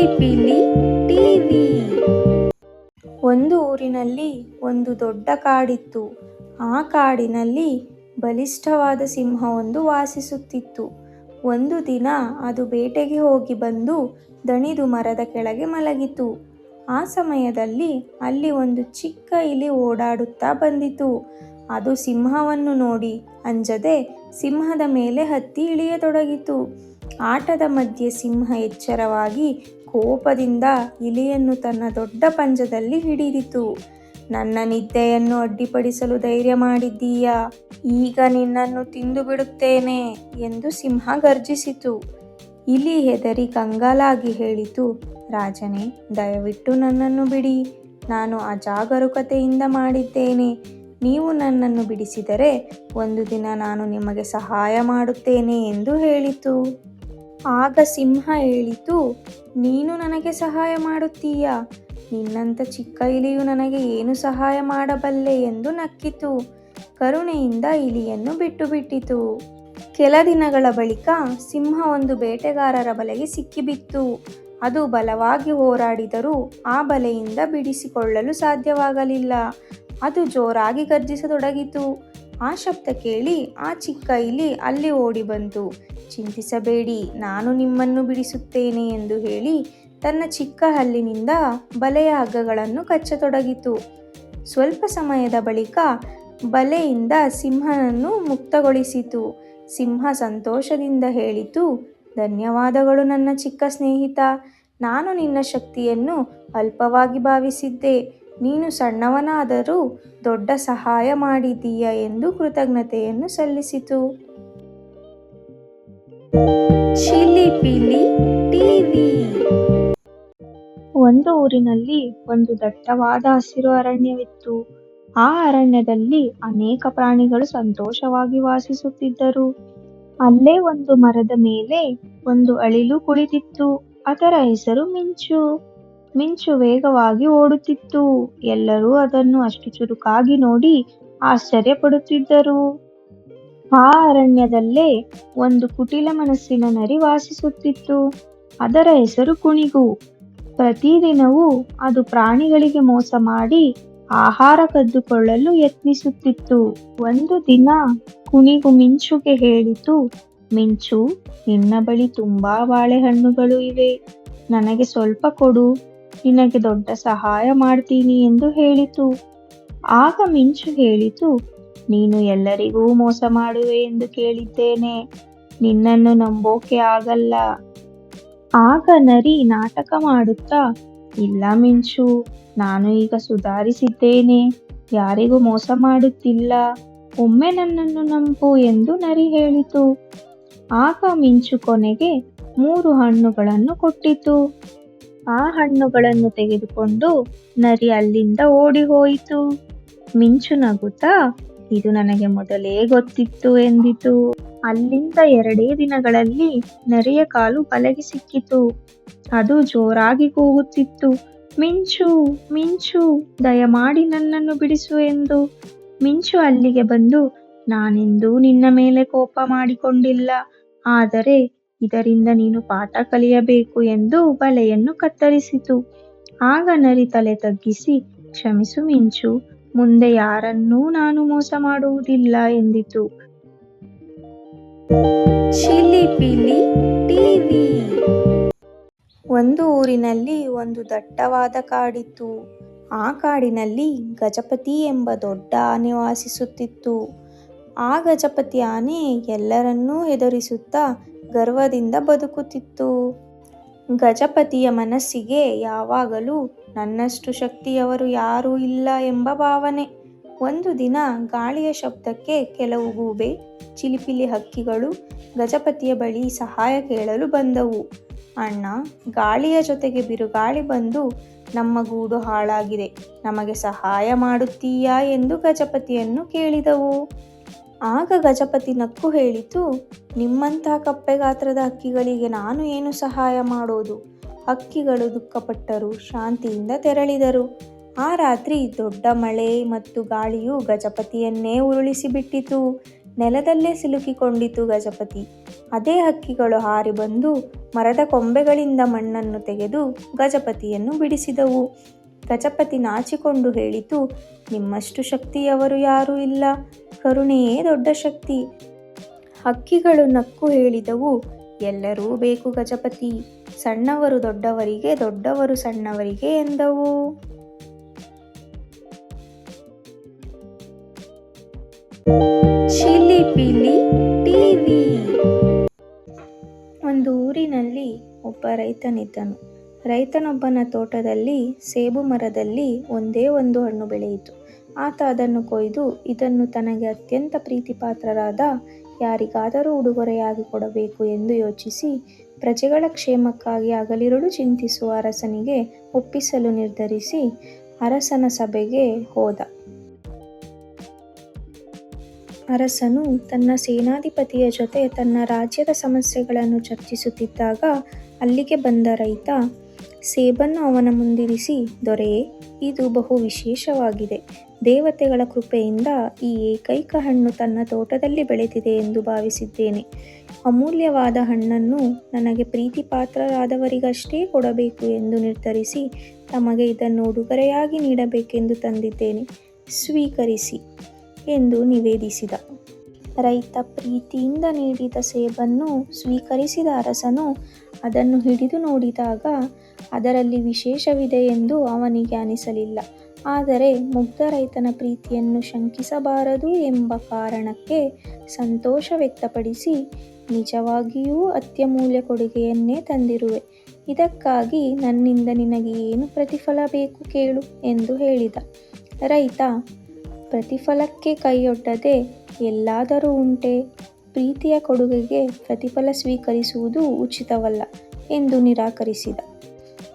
ಚಿಲಿಪಿಲಿ ಟಿವಿ. ಒಂದು ಊರಿನಲ್ಲಿ ಒಂದು ದೊಡ್ಡ ಕಾಡಿತ್ತು. ಆ ಕಾಡಿನಲ್ಲಿ ಬಲಿಷ್ಠವಾದ ಸಿಂಹವೊಂದು ವಾಸಿಸುತ್ತಿತ್ತು. ಒಂದು ದಿನ ಅದು ಬೇಟೆಗೆ ಹೋಗಿ ಬಂದು ದಣಿದು ಮರದ ಕೆಳಗೆ ಮಲಗಿತು. ಆ ಸಮಯದಲ್ಲಿ ಅಲ್ಲಿ ಒಂದು ಚಿಕ್ಕ ಇಲಿ ಓಡಾಡುತ್ತಾ ಬಂದಿತು. ಅದು ಸಿಂಹವನ್ನು ನೋಡಿ ಅಂಜದೆ ಸಿಂಹದ ಮೇಲೆ ಹತ್ತಿ ಇಳಿಯತೊಡಗಿತು. ಆಟದ ಮಧ್ಯೆ ಸಿಂಹ ಎಚ್ಚರವಾಗಿ ಕೋಪದಿಂದ ಇಲಿಯನ್ನು ತನ್ನ ದೊಡ್ಡ ಪಂಜದಲ್ಲಿ ಹಿಡಿದಿತು. ನನ್ನ ನಿದ್ದೆಯನ್ನು ಅಡ್ಡಿಪಡಿಸಲು ಧೈರ್ಯ ಮಾಡಿದ್ದೀಯಾ. ಈಗ ನಿನ್ನನ್ನು ತಿಂದು ಬಿಡುತ್ತೇನೆ ಎಂದು ಸಿಂಹ ಗರ್ಜಿಸಿತು. ಇಲಿ ಹೆದರಿ ಕಂಗಾಲಾಗಿ ಹೇಳಿತು, ರಾಜನೇ, ದಯವಿಟ್ಟು ನನ್ನನ್ನು ಬಿಡಿ. ನಾನು ಅಜಾಗರೂಕತೆಯಿಂದ ಮಾಡಿದ್ದೇನೆ. ನೀವು ನನ್ನನ್ನು ಬಿಡಿಸಿದರೆ ಒಂದು ದಿನ ನಾನು ನಿಮಗೆ ಸಹಾಯ ಮಾಡುತ್ತೇನೆ ಎಂದು ಹೇಳಿತು. ಆಗ ಸಿಂಹ ಹೇಳಿತು, ನೀನು ನನಗೆ ಸಹಾಯ ಮಾಡುತ್ತೀಯಾ. ನಿನ್ನಂಥ ಚಿಕ್ಕ ಇಲಿಯು ನನಗೆ ಏನು ಸಹಾಯ ಮಾಡಬಲ್ಲೆ? ಎಂದು ನಕ್ಕಿತು. ಕರುಣೆಯಿಂದ ಇಲಿಯನ್ನು ಬಿಟ್ಟು ಬಿಟ್ಟಿತು ಕೆಲ ದಿನಗಳ ಬಳಿಕ ಸಿಂಹ ಒಂದು ಬೇಟೆಗಾರರ ಬಲೆಗೆ ಸಿಕ್ಕಿಬಿತ್ತು. ಅದು ಬಲವಾಗಿ ಹೋರಾಡಿದರೂ ಆ ಬಲೆಯಿಂದ ಬಿಡಿಸಿಕೊಳ್ಳಲು ಸಾಧ್ಯವಾಗಲಿಲ್ಲ. ಅದು ಜೋರಾಗಿ ಗರ್ಜಿಸತೊಡಗಿತು. ಆ ಶಬ್ದ ಕೇಳಿ ಆ ಚಿಕ್ಕ ಇಲಿ ಅಲ್ಲಿ ಓಡಿ ಬಂತು. ಚಿಂತಿಸಬೇಡಿ, ನಾನು ನಿಮ್ಮನ್ನು ಬಿಡಿಸುತ್ತೇನೆ ಎಂದು ಹೇಳಿ ತನ್ನ ಚಿಕ್ಕ ಹಲ್ಲಿನಿಂದ ಬಲೆಯ ಹಗ್ಗಗಳನ್ನು ಕಚ್ಚತೊಡಗಿತು. ಸ್ವಲ್ಪ ಸಮಯದ ಬಳಿಕ ಬಲೆಯಿಂದ ಸಿಂಹನನ್ನು ಮುಕ್ತಗೊಳಿಸಿತು. ಸಿಂಹ ಸಂತೋಷದಿಂದ ಹೇಳಿತು, ಧನ್ಯವಾದಗಳು ನನ್ನ ಚಿಕ್ಕ ಸ್ನೇಹಿತ. ನಾನು ನಿನ್ನ ಶಕ್ತಿಯನ್ನು ಅಲ್ಪವಾಗಿ ಭಾವಿಸಿದ್ದೆ. ನೀನು ಸಣ್ಣವನಾದರೂ ದೊಡ್ಡ ಸಹಾಯ ಮಾಡಿದೀಯ ಎಂದು ಕೃತಜ್ಞತೆಯನ್ನು ಸಲ್ಲಿಸಿತು. ಒಂದು ಊರಿನಲ್ಲಿ ಒಂದು ದಟ್ಟವಾದ ಹಸಿರು ಅರಣ್ಯವಿತ್ತು. ಆ ಅರಣ್ಯದಲ್ಲಿ ಅನೇಕ ಪ್ರಾಣಿಗಳು ಸಂತೋಷವಾಗಿ ವಾಸಿಸುತ್ತಿದ್ದರು. ಅಲ್ಲೇ ಒಂದು ಮರದ ಮೇಲೆ ಒಂದು ಅಳಿಲು ಕುಳಿತಿತ್ತು ಅದರ ಹೆಸರು ಮಿಂಚು. ಮಿಂಚು ವೇಗವಾಗಿ ಓಡುತ್ತಿತ್ತು. ಎಲ್ಲರೂ ಅದನ್ನು ಅಷ್ಟು ಚುರುಕಾಗಿ ನೋಡಿ ಆಶ್ಚರ್ಯಪಡುತ್ತಿದ್ದರು. ಆ ಅರಣ್ಯದಲ್ಲೇ ಒಂದು ಕುಟಿಲ ಮನಸ್ಸಿನ ನರಿ ವಾಸಿಸುತ್ತಿತ್ತು. ಅದರ ಹೆಸರು ಕುಣಿಗು. ಪ್ರತಿದಿನವೂ ಅದು ಪ್ರಾಣಿಗಳಿಗೆ ಮೋಸ ಮಾಡಿ ಆಹಾರ ಕದ್ದುಕೊಳ್ಳಲು ಯತ್ನಿಸುತ್ತಿತ್ತು. ಒಂದು ದಿನ ಕುಣಿಗು ಮಿಂಚುಗೆ ಹೇಳಿತು, ಮಿಂಚು, ನಿನ್ನ ಬಳಿ ತುಂಬಾ ಬಾಳೆಹಣ್ಣುಗಳು ಇವೆ. ನನಗೆ ಸ್ವಲ್ಪ ಕೊಡು. ನಿನಗೆ ದೊಡ್ಡ ಸಹಾಯ ಮಾಡ್ತೀನಿ ಎಂದು ಹೇಳಿತು. ಆಗ ಮಿಂಚು ಹೇಳಿತು, ನೀನು ಎಲ್ಲರಿಗೂ ಮೋಸ ಮಾಡುವೆ ಎಂದು ಕೇಳಿದ್ದೇನೆ. ನಿನ್ನನ್ನು ನಂಬೋಕೆ ಆಗಲ್ಲ. ಆಗ ನರಿ ನಾಟಕ ಮಾಡುತ್ತಾ, ಇಲ್ಲ ಮಿಂಚು, ನಾನು ಈಗ ಸುಧಾರಿಸಿದ್ದೇನೆ. ಯಾರಿಗೂ ಮೋಸ ಮಾಡುತ್ತಿಲ್ಲ. ಒಮ್ಮೆ ನನ್ನನ್ನು ನಂಬು ಎಂದು ನರಿ ಹೇಳಿತು. ಆಗ ಮಿಂಚು ಕೊನೆಗೆ ಮೂರು ಹಣ್ಣುಗಳನ್ನು ಕೊಟ್ಟಿತು. ಆ ಹಣ್ಣುಗಳನ್ನು ತೆಗೆದುಕೊಂಡು ನರಿ ಅಲ್ಲಿಂದ ಓಡಿ ಹೋಯಿತು. ಮಿಂಚು ನಗುತ್ತಾ, ಇದು ನನಗೆ ಮೊದಲೇ ಗೊತ್ತಿತ್ತು ಎಂದಿತು. ಅಲ್ಲಿಂದ ಎರಡೇ ದಿನಗಳಲ್ಲಿ ನರಿಯ ಕಾಲು ಬಲೆಗೆ ಸಿಕ್ಕಿತು. ಅದು ಜೋರಾಗಿ ಕೂಗುತ್ತಿತ್ತು. ಮಿಂಚು ಮಿಂಚು, ದಯಮಾಡಿ ನನ್ನನ್ನು ಬಿಡಿಸು ಎಂದು. ಮಿಂಚು ಅಲ್ಲಿಗೆ ಬಂದು, ನಾನೆಂದೂ ನಿನ್ನ ಮೇಲೆ ಕೋಪ ಮಾಡಿಕೊಂಡಿಲ್ಲ. ಆದರೆ ಇದರಿಂದ ನೀನು ಪಾಠ ಕಲಿಯಬೇಕು ಎಂದು ಬಲೆಯನ್ನು ಕತ್ತರಿಸಿತು. ಆಗ ನರಿ ತಲೆ ತಗ್ಗಿಸಿ, ಕ್ಷಮಿಸು ಮಿಂಚು, ಮುಂದೆ ಯಾರನ್ನೂ ನಾನು ಮೋಸ ಮಾಡುವುದಿಲ್ಲ ಎಂದಿತು. ಟಿವಿ. ಒಂದು ಊರಿನಲ್ಲಿ ಒಂದು ದಟ್ಟವಾದ ಕಾಡಿತ್ತು. ಆ ಕಾಡಿನಲ್ಲಿ ಗಜಪತಿ ಎಂಬ ದೊಡ್ಡ ಆನೆ ವಾಸಿಸುತ್ತಿತ್ತು. ಆ ಗಜಪತಿ ಆನೆ ಎಲ್ಲರನ್ನೂ ಹೆದರಿಸುತ್ತಾ ಗರ್ವದಿಂದ ಬದುಕುತ್ತಿತ್ತು. ಗಜಪತಿಯ ಮನಸ್ಸಿಗೆ ಯಾವಾಗಲೂ ನನ್ನಷ್ಟು ಶಕ್ತಿಯವರು ಯಾರೂ ಇಲ್ಲ ಎಂಬ ಭಾವನೆ. ಒಂದು ದಿನ ಗಾಳಿಯ ಶಬ್ದಕ್ಕೆ ಕೆಲವು ಗೂಬೆ, ಚಿಲಿಪಿಲಿ ಹಕ್ಕಿಗಳು ಗಜಪತಿಯ ಬಳಿ ಸಹಾಯ ಕೇಳಲು ಬಂದವು. ಅಣ್ಣ, ಗಾಳಿಯ ಜೊತೆಗೆ ಬಿರುಗಾಳಿ ಬಂದು ನಮ್ಮ ಗೂಡು ಹಾಳಾಗಿದೆ. ನಮಗೆ ಸಹಾಯ ಮಾಡುತ್ತೀಯಾ? ಎಂದು ಗಜಪತಿಯನ್ನು ಕೇಳಿದವು. ಆಗ ಗಜಪತಿ ನಕ್ಕು ಹೇಳಿತು, ನಿಮ್ಮಂತಹ ಕಪ್ಪೆ ಗಾತ್ರದ ಹಕ್ಕಿಗಳಿಗೆ ನಾನು ಏನು ಸಹಾಯ ಮಾಡೋದು? ಹಕ್ಕಿಗಳು ದುಃಖಪಟ್ಟರು, ಶಾಂತಿಯಿಂದ ತೆರಳಿದರು. ಆ ರಾತ್ರಿ ದೊಡ್ಡ ಮಳೆ ಮತ್ತು ಗಾಳಿಯು ಗಜಪತಿಯನ್ನೇ ಉರುಳಿಸಿಬಿಟ್ಟಿತು. ನೆಲದಲ್ಲೇ ಸಿಲುಕಿಕೊಂಡಿತು ಗಜಪತಿ. ಅದೇ ಹಕ್ಕಿಗಳು ಹಾರಿ ಬಂದು ಮರದ ಕೊಂಬೆಗಳಿಂದ ಮಣ್ಣನ್ನು ತೆಗೆದು ಗಜಪತಿಯನ್ನು ಬಿಡಿಸಿದವು. ಗಜಪತಿ ನಾಚಿಕೊಂಡು ಹೇಳಿತು, ನಿಮ್ಮಷ್ಟು ಶಕ್ತಿಯವರು ಯಾರೂ ಇಲ್ಲ, ಕರುಣೆಯೇ ದೊಡ್ಡ ಶಕ್ತಿ. ಹಕ್ಕಿಗಳು ನಕ್ಕು ಹೇಳಿದವು, ಎಲ್ಲರೂ ಬೇಕು ಗಜಪತಿ, ಸಣ್ಣವರು ದೊಡ್ಡವರಿಗೆ, ದೊಡ್ಡವರು ಸಣ್ಣವರಿಗೆ ಎಂದವು. Chile TV. ಒಂದು ಊರಿನಲ್ಲಿ ಒಬ್ಬ ರೈತನಿದ್ದನು. ರೈತನೊಬ್ಬನ ತೋಟದಲ್ಲಿ ಸೇಬು ಮರದಲ್ಲಿ ಒಂದೇ ಒಂದು ಹಣ್ಣು ಬೆಳೆಯಿತು. ಆತ ಅದನ್ನು ಕೊಯ್ದು ಇದನ್ನು ತನಗೆ ಅತ್ಯಂತ ಪ್ರೀತಿಪಾತ್ರರಾದ ಯಾರಿಗಾದರೂ ಉಡುಗೊರೆಯಾಗಿ ಕೊಡಬೇಕು ಎಂದು ಯೋಚಿಸಿ ಪ್ರಜೆಗಳ ಕ್ಷೇಮಕ್ಕಾಗಿ ಹಗಲಿರುಳು ಚಿಂತಿಸುವ ಅರಸನಿಗೆ ಒಪ್ಪಿಸಲು ನಿರ್ಧರಿಸಿ ಅರಸನ ಸಭೆಗೆ ಹೋದ. ಅರಸನು ತನ್ನ ಸೇನಾಧಿಪತಿಯ ಜೊತೆ ತನ್ನ ರಾಜ್ಯದ ಸಮಸ್ಯೆಗಳನ್ನು ಚರ್ಚಿಸುತ್ತಿದ್ದಾಗ ಅಲ್ಲಿಗೆ ಬಂದ ರೈತ ಸೇಬನ್ನು ಅವನ ಮುಂದಿರಿಸಿ ದೊರೆಯೇ ಇದು ಬಹು ವಿಶೇಷವಾಗಿದೆ. ದೇವತೆಗಳ ಕೃಪೆಯಿಂದ ಈ ಏಕೈಕ ಹಣ್ಣು ತನ್ನ ತೋಟದಲ್ಲಿ ಬೆಳೆದಿದೆ ಎಂದು ಭಾವಿಸಿದ್ದೇನೆ. ಅಮೂಲ್ಯವಾದ ಹಣ್ಣನ್ನು ನನಗೆ ಪ್ರೀತಿಪಾತ್ರರಾದವರಿಗಷ್ಟೇ ಕೊಡಬೇಕು ಎಂದು ನಿರ್ಧರಿಸಿ, ತಮಗೆ ಇದನ್ನು ಉಡುಗೊರೆಯಾಗಿ ನೀಡಬೇಕೆಂದು ತಂದಿದ್ದೇನೆ. ಸ್ವೀಕರಿಸಿ, ಎಂದು ನಿವೇದಿಸಿದ. ರೈತ ಪ್ರೀತಿಯಿಂದ ನೀಡಿದ ಸೇಬನ್ನು ಸ್ವೀಕರಿಸಿದ ಅರಸನು ಅದನ್ನು ಹಿಡಿದು ನೋಡಿದಾಗ ಅದರಲ್ಲಿ ವಿಶೇಷವಿದೆ ಎಂದು ಅವನಿಗೆ ಅನಿಸಲಿಲ್ಲ. ಆದರೆ ಮುಗ್ಧ ರೈತನ ಪ್ರೀತಿಯನ್ನು ಶಂಕಿಸಬಾರದು ಎಂಬ ಕಾರಣಕ್ಕೆ ಸಂತೋಷ ವ್ಯಕ್ತಪಡಿಸಿ, ನಿಜವಾಗಿಯೂ ಅತ್ಯಮೂಲ್ಯ ಕೊಡುಗೆಯನ್ನೇ ತಂದಿರುವೆ. ಇದಕ್ಕಾಗಿ ನನ್ನಿಂದ ನಿನಗೆ ಏನು ಪ್ರತಿಫಲ ಬೇಕು ಕೇಳು ಎಂದು ಹೇಳಿದ. ರೈತ, ಪ್ರತಿಫಲಕ್ಕೆ ಕೈಯೊಡ್ಡದೆ ಎಲ್ಲಾದರೂ ಉಂಟೆ. ಪ್ರೀತಿಯ ಕೊಡುಗೆಗೆ ಪ್ರತಿಫಲ ಸ್ವೀಕರಿಸುವುದು ಉಚಿತವಲ್ಲ ಎಂದು ನಿರಾಕರಿಸಿದ.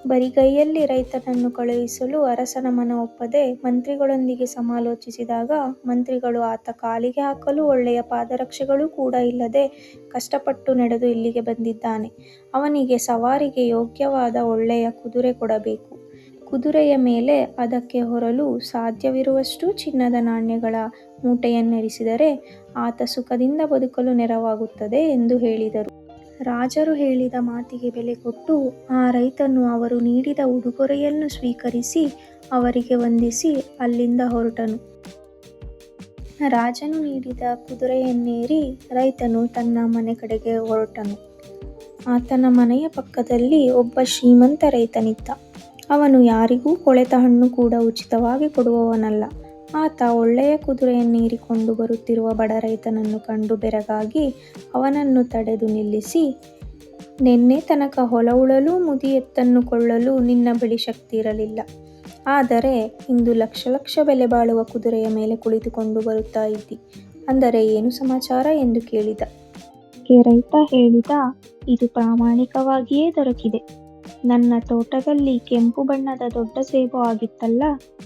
ಬರಿಗೈಯಲ್ಲಿ ರೈತನನ್ನು ಕಳುಹಿಸಲು ಅರಸನ ಮನ ಒಪ್ಪದೆ ಮಂತ್ರಿಗಳೊಂದಿಗೆ ಸಮಾಲೋಚಿಸಿದಾಗ ಮಂತ್ರಿಗಳು ಆತ ಕಾಲಿಗೆ ಹಾಕಲು ಒಳ್ಳೆಯ ಪಾದರಕ್ಷೆಗಳು ಕೂಡ ಇಲ್ಲದೆ ಕಷ್ಟಪಟ್ಟು ನಡೆದು ಇಲ್ಲಿಗೆ ಬಂದಿದ್ದಾನೆ. ಅವನಿಗೆ ಸವಾರಿಗೆ ಯೋಗ್ಯವಾದ ಒಳ್ಳೆಯ ಕುದುರೆ ಕೊಡಬೇಕು. ಕುದುರೆಯ ಮೇಲೆ ಅದಕ್ಕೆ ಹೊರಲು ಸಾಧ್ಯವಿರುವಷ್ಟು ಚಿನ್ನದ ನಾಣ್ಯಗಳ ಮೂಟೆಯನ್ನಿರಿಸಿದರೆ ಆತ ಸುಖದಿಂದ ಬದುಕಲು ನೆರವಾಗುತ್ತದೆ ಎಂದು ಹೇಳಿದರು. ರಾಜರು ಹೇಳಿದ ಮಾತಿಗೆ ಬೆಲೆ ಕೊಟ್ಟು ಆ ರೈತನು ಅವರು ನೀಡಿದ ಉಡುಗೊರೆಯನ್ನು ಸ್ವೀಕರಿಸಿ ಅವರಿಗೆ ವಂದಿಸಿ ಅಲ್ಲಿಂದ ಹೊರಟನು. ರಾಜನು ನೀಡಿದ ಕುದುರೆಯನ್ನೇರಿ ರೈತನು ತನ್ನ ಮನೆ ಕಡೆಗೆ ಹೊರಟನು. ಆತನ ಮನೆಯ ಪಕ್ಕದಲ್ಲಿ ಒಬ್ಬ ಶ್ರೀಮಂತ ರೈತನಿದ್ದ. ಅವನು ಯಾರಿಗೂ ಕೊಳೆತ ಹಣ್ಣು ಕೂಡ ಉಚಿತವಾಗಿ ಕೊಡುವವನಲ್ಲ. ಆತ ಒಳ್ಳೆಯ ಕುದುರೆಯನ್ನೀರಿಕೊಂಡು ಬರುತ್ತಿರುವ ಬಡ ರೈತನನ್ನು ಕಂಡು ಬೆರಗಾಗಿ ಅವನನ್ನು ತಡೆದು ನಿಲ್ಲಿಸಿ, ನಿನ್ನೆ ತನಕ ಹೊಲ ಉಳಲು, ಮುದಿ ಎತ್ತನ್ನು ಕೊಳ್ಳಲು ನಿನ್ನ ಬಳಿ ಶಕ್ತಿ ಇರಲಿಲ್ಲ. ಆದರೆ ಇಂದು ಲಕ್ಷ ಲಕ್ಷ ಬೆಲೆ ಬಾಳುವ ಕುದುರೆಯ ಮೇಲೆ ಕುಳಿತುಕೊಂಡು ಬರುತ್ತಾ ಇದ್ದಿ. ಅಂದರೆ ಏನು ಸಮಾಚಾರ ಎಂದು ಕೇಳಿದ. ರೈತ ಹೇಳಿದ, ಇದು ಪ್ರಾಮಾಣಿಕವಾಗಿಯೇ ದೊರಕಿದೆ. ನನ್ನ ತೋಟದಲ್ಲಿ ಕೆಂಪು ಬಣ್ಣದ ದೊಡ್ಡ ಸೇಬು ಆಗಿತ್ತಲ್ಲ,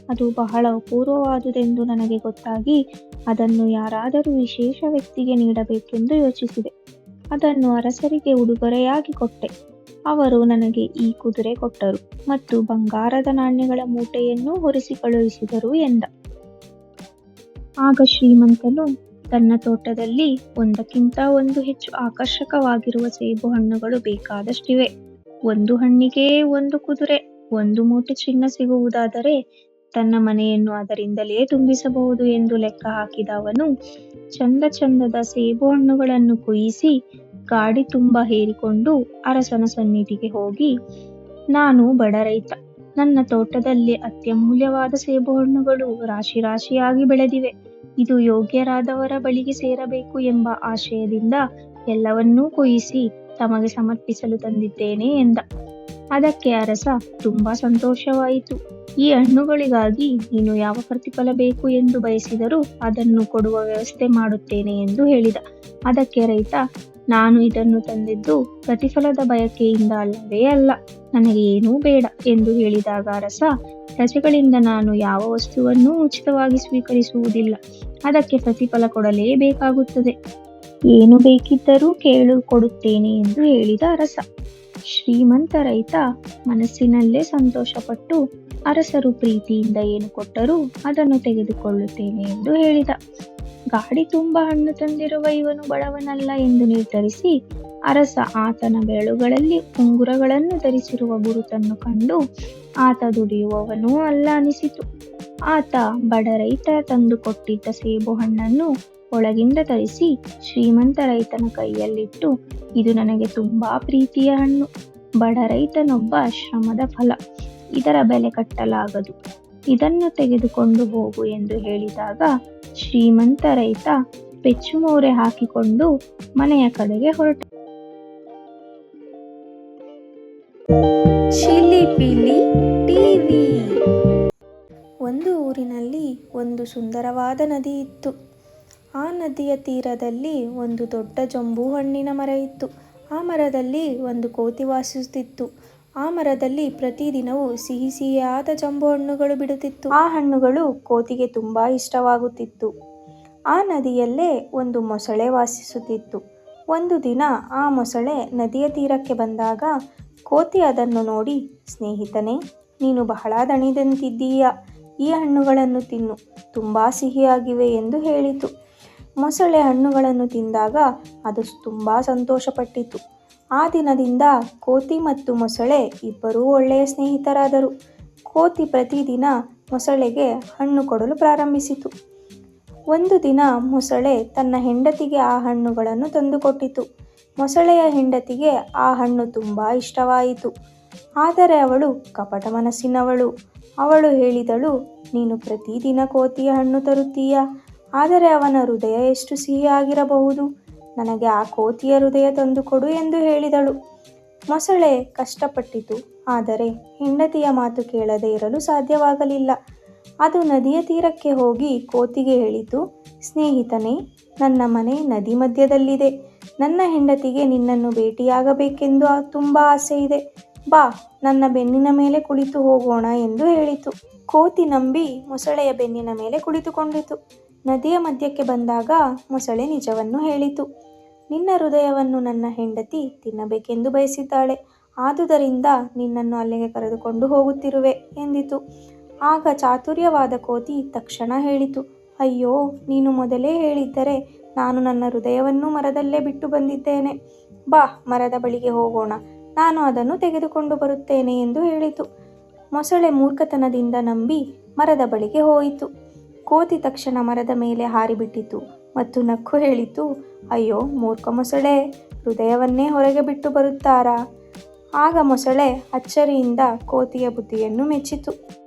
ಅದು ಬಹಳ ಅಪೂರ್ವವಾದುದೆಂದು ನನಗೆ ಗೊತ್ತಾಗಿ ಅದನ್ನು ಯಾರಾದರೂ ವಿಶೇಷ ವ್ಯಕ್ತಿಗೆ ನೀಡಬೇಕೆಂದು ಯೋಚಿಸಿದೆ. ಅದನ್ನು ಅರಸರಿಗೆ ಉಡುಗೊರೆಯಾಗಿ ಕೊಟ್ಟೆ. ಅವರು ನನಗೆ ಈ ಕುದುರೆ ಕೊಟ್ಟರು ಮತ್ತು ಬಂಗಾರದ ನಾಣ್ಯಗಳ ಮೂಟೆಯನ್ನು ಹೊರಿಸಿ ಕಳುಹಿಸಿದರು ಎಂದ. ಆಗ ಶ್ರೀಮಂತನು, ತನ್ನ ತೋಟದಲ್ಲಿ ಒಂದಕ್ಕಿಂತ ಒಂದು ಹೆಚ್ಚು ಆಕರ್ಷಕವಾಗಿರುವ ಸೇಬು ಹಣ್ಣುಗಳು ಬೇಕಾದಷ್ಟಿವೆ. ಒಂದು ಹಣ್ಣಿಗೆ ಒಂದು ಕುದುರೆ, ಒಂದು ಮೂಟೆ ಚಿನ್ನ ಸಿಗುವುದಾದರೆ ತನ್ನ ಮನೆಯನ್ನು ಅದರಿಂದಲೇ ತುಂಬಿಸಬಹುದು ಎಂದು ಲೆಕ್ಕ ಹಾಕಿದ ಅವನು ಚಂದ ಚಂದದ ಸೇಬು ಹಣ್ಣುಗಳನ್ನು ಕುಯಿಸಿ ಗಾಡಿ ತುಂಬ ಹೇರಿಕೊಂಡು ಅರಸನ ಸನ್ನಿಧಿಗೆ ಹೋಗಿ, ನಾನು ಬಡ ರೈತ, ನನ್ನ ತೋಟದಲ್ಲಿ ಅತ್ಯಮೂಲ್ಯವಾದ ಸೇಬು ಹಣ್ಣುಗಳು ರಾಶಿ ರಾಶಿಯಾಗಿ ಬೆಳೆದಿವೆ. ಇದು ಯೋಗ್ಯರಾದವರ ಬಳಿಗೆ ಸೇರಬೇಕು ಎಂಬ ಆಶಯದಿಂದ ಎಲ್ಲವನ್ನೂ ಕೊಯ್ಯಿಸಿ ತಮಗೆ ಸಮರ್ಪಿಸಲು ತಂದಿದ್ದೇನೆ ಎಂದ. ಅದಕ್ಕೆ ಅರಸ, ತುಂಬಾ ಸಂತೋಷವಾಯಿತು. ಈ ಹಣ್ಣುಗಳಿಗಾಗಿ ನೀನು ಯಾವ ಪ್ರತಿಫಲ ಬೇಕು ಎಂದು ಬಯಸಿದರೂ ಅದನ್ನು ಕೊಡುವ ವ್ಯವಸ್ಥೆ ಮಾಡುತ್ತೇನೆ ಎಂದು ಹೇಳಿದ. ಅದಕ್ಕೆ ರೈತ, ನಾನು ಇದನ್ನು ತಂದಿದ್ದು ಪ್ರತಿಫಲದ ಬಯಕೆಯಿಂದ ಅಲ್ಲವೇ ಅಲ್ಲ, ನನಗೆ ಏನೂ ಬೇಡ ಎಂದು ಹೇಳಿದಾಗ ಅರಸ ಪ್ರಜೆಗಳಿಂದ ನಾನು ಯಾವ ವಸ್ತುವನ್ನೂ ಉಚಿತವಾಗಿ ಸ್ವೀಕರಿಸುವುದಿಲ್ಲ. ಅದಕ್ಕೆ ಪ್ರತಿಫಲ ಕೊಡಲೇಬೇಕಾಗುತ್ತದೆ. ಏನು ಬೇಕಿದ್ದರೂ ಕೇಳು ಕೊಡುತ್ತೇನೆ ಎಂದು ಹೇಳಿದ ಅರಸ. ಶ್ರೀಮಂತ ರೈತ ಮನಸ್ಸಿನಲ್ಲೇ ಸಂತೋಷಪಟ್ಟು ಅರಸರು ಪ್ರೀತಿಯಿಂದ ಏನು ಕೊಟ್ಟರೂ ಅದನ್ನು ತೆಗೆದುಕೊಳ್ಳುತ್ತೇನೆ ಎಂದು ಹೇಳಿದ. ಗಾಡಿ ತುಂಬ ಹಣ್ಣು ತಂದಿರುವ ಇವನು ಬಡವನಲ್ಲ ಎಂದು ನಿರ್ಧರಿಸಿ ಅರಸ ಆತನ ಬೆರಳುಗಳಲ್ಲಿ ಉಂಗುರಗಳನ್ನು ಧರಿಸಿರುವ ಗುರುತನ್ನು ಕಂಡು ಆತ ದುಡಿಯುವವನೂ ಅಲ್ಲ ಅನಿಸಿತು. ಆತ ಬಡ ರೈತ ತಂದುಕೊಟ್ಟಿದ್ದ ಸೇಬು ಹಣ್ಣನ್ನು ಒಳಗಿಂದ ತರಿಸಿ ಶ್ರೀಮಂತ ರೈತನ ಕೈಯಲ್ಲಿಟ್ಟು, ಇದು ನನಗೆ ತುಂಬಾ ಪ್ರೀತಿಯ ಹಣ್ಣು. ಬಡ ರೈತನೊಬ್ಬ ಶ್ರಮದ ಫಲ. ಇದರ ಬೆಲೆ ಕಟ್ಟಲಾಗದು. ಇದನ್ನು ತೆಗೆದುಕೊಂಡು ಹೋಗು ಎಂದು ಹೇಳಿದಾಗ ಶ್ರೀಮಂತ ರೈತ ಪೆಚ್ಚುಮೋರೆ ಹಾಕಿಕೊಂಡು ಮನೆಯ ಕಡೆಗೆ ಹೊರಟ. ಒಂದು ಊರಿನಲ್ಲಿ ಒಂದು ಸುಂದರವಾದ ನದಿ ಇತ್ತು. ಆ ನದಿಯ ತೀರದಲ್ಲಿ ಒಂದು ದೊಡ್ಡ ಜಂಬೂ ಹಣ್ಣಿನ ಮರ ಇತ್ತು. ಆ ಮರದಲ್ಲಿ ಒಂದು ಕೋತಿ ವಾಸಿಸುತ್ತಿತ್ತು. ಆ ಮರದಲ್ಲಿ ಪ್ರತಿದಿನವೂ ಸಿಹಿ ಸಿಹಿಯಾದ ಜಂಬು ಹಣ್ಣುಗಳು ಬಿಡುತ್ತಿತ್ತು. ಆ ಹಣ್ಣುಗಳು ಕೋತಿಗೆ ತುಂಬಾ ಇಷ್ಟವಾಗುತ್ತಿತ್ತು. ಆ ನದಿಯಲ್ಲೇ ಒಂದು ಮೊಸಳೆ ವಾಸಿಸುತ್ತಿತ್ತು. ಒಂದು ದಿನ ಆ ಮೊಸಳೆ ನದಿಯ ತೀರಕ್ಕೆ ಬಂದಾಗ, ಕೋತಿ ಅದನ್ನು ನೋಡಿ, ಸ್ನೇಹಿತನೇ, ನೀನು ಬಹಳ ದಣಿದಂತಿದ್ದೀಯ? ಈ ಹಣ್ಣುಗಳನ್ನು ತಿನ್ನು, ತುಂಬಾ ಸಿಹಿಯಾಗಿವೆ ಎಂದು ಹೇಳಿತು. ಮೊಸಳೆ ಹಣ್ಣುಗಳನ್ನು ತಿಂದಾಗ ಅದು ತುಂಬ ಸಂತೋಷಪಟ್ಟಿತು. ಆ ದಿನದಿಂದ ಕೋತಿ ಮತ್ತು ಮೊಸಳೆ ಇಬ್ಬರೂ ಒಳ್ಳೆಯ ಸ್ನೇಹಿತರಾದರು. ಕೋತಿ ಪ್ರತಿದಿನ ಮೊಸಳೆಗೆ ಹಣ್ಣು ಕೊಡಲು ಪ್ರಾರಂಭಿಸಿತು. ಒಂದು ದಿನ ಮೊಸಳೆ ತನ್ನ ಹೆಂಡತಿಗೆ ಆ ಹಣ್ಣುಗಳನ್ನು ತಂದುಕೊಟ್ಟಿತು. ಮೊಸಳೆಯ ಹೆಂಡತಿಗೆ ಆ ಹಣ್ಣು ತುಂಬ ಇಷ್ಟವಾಯಿತು. ಆದರೆ ಅವಳು ಕಪಟ ಮನಸ್ಸಿನವಳು. ಅವಳು ಹೇಳಿದಳು, ನೀನು ಪ್ರತಿದಿನ ಕೋತಿಯ ಹಣ್ಣು ತರುತ್ತೀಯ? ಆದರೆ ಅವನ ಹೃದಯ ಎಷ್ಟು ಸಿಹಿಯಾಗಿರಬಹುದು? ನನಗೆ ಆ ಕೋತಿಯ ಹೃದಯ ತಂದುಕೊಡು ಎಂದು ಹೇಳಿದಳು. ಮೊಸಳೆ ಕಷ್ಟಪಟ್ಟಿತು, ಆದರೆ ಹೆಂಡತಿಯ ಮಾತು ಕೇಳದೆ ಇರಲು ಸಾಧ್ಯವಾಗಲಿಲ್ಲ. ಅದು ನದಿಯ ತೀರಕ್ಕೆ ಹೋಗಿ ಕೋತಿಗೆ ಹೇಳಿತು, ಸ್ನೇಹಿತನೇ, ನನ್ನ ಮನೆ ನದಿ ಮಧ್ಯದಲ್ಲಿದೆ. ನನ್ನ ಹೆಂಡತಿಗೆ ನಿನ್ನನ್ನು ಭೇಟಿಯಾಗಬೇಕೆಂದು ತುಂಬ ಆಸೆ ಇದೆ. ಬಾ, ನನ್ನ ಬೆನ್ನಿನ ಮೇಲೆ ಕುಳಿತು ಹೋಗೋಣ ಎಂದು ಹೇಳಿತು. ಕೋತಿ ನಂಬಿ ಮೊಸಳೆಯ ಬೆನ್ನಿನ ಮೇಲೆ ಕುಳಿತುಕೊಂಡಿತು. ನದಿಯ ಮಧ್ಯಕ್ಕೆ ಬಂದಾಗ ಮೊಸಳೆ ನಿಜವನ್ನು ಹೇಳಿತು. ನಿನ್ನ ಹೃದಯವನ್ನು ನನ್ನ ಹೆಂಡತಿ ತಿನ್ನಬೇಕೆಂದು ಬಯಸಿದ್ದಾಳೆ. ಆದುದರಿಂದ ನಿನ್ನನ್ನು ಅಲ್ಲಿಗೆ ಕರೆದುಕೊಂಡು ಹೋಗುತ್ತಿರುವೆ ಎಂದಿತು. ಆಗ ಚಾತುರ್ಯವಾದ ಕೋತಿ ತಕ್ಷಣ ಹೇಳಿತು, ಅಯ್ಯೋ, ನೀನು ಮೊದಲೇ ಹೇಳಿದ್ದರೆ ನಾನು ನನ್ನ ಹೃದಯವನ್ನು ಮರದಲ್ಲೇ ಬಿಟ್ಟು ಬಂದಿದ್ದೇನೆ. ಬಾ, ಮರದ ಬಳಿಗೆ ಹೋಗೋಣ. ನಾನು ಅದನ್ನು ತೆಗೆದುಕೊಂಡು ಬರುತ್ತೇನೆ ಎಂದು ಹೇಳಿತು. ಮೊಸಳೆ ಮೂರ್ಖತನದಿಂದ ನಂಬಿ ಮರದ ಬಳಿಗೆ ಹೋಯಿತು. ಕೋತಿ ತಕ್ಷಣ ಮರದ ಮೇಲೆ ಹಾರಿಬಿಟ್ಟಿತು ಮತ್ತು ನಕ್ಕು ಹೇಳಿತು, ಅಯ್ಯೋ, ಮೂರ್ಖ ಮೊಸಳೆ, ಹೃದಯವನ್ನೇ ಹೊರಗೆ ಬಿಟ್ಟು ಬರುತ್ತಾರಾ? ಆಗ ಮೊಸಳೆ ಅಚ್ಚರಿಯಿಂದ ಕೋತಿಯ ಬುದ್ಧಿಯನ್ನು ಮೆಚ್ಚಿತು.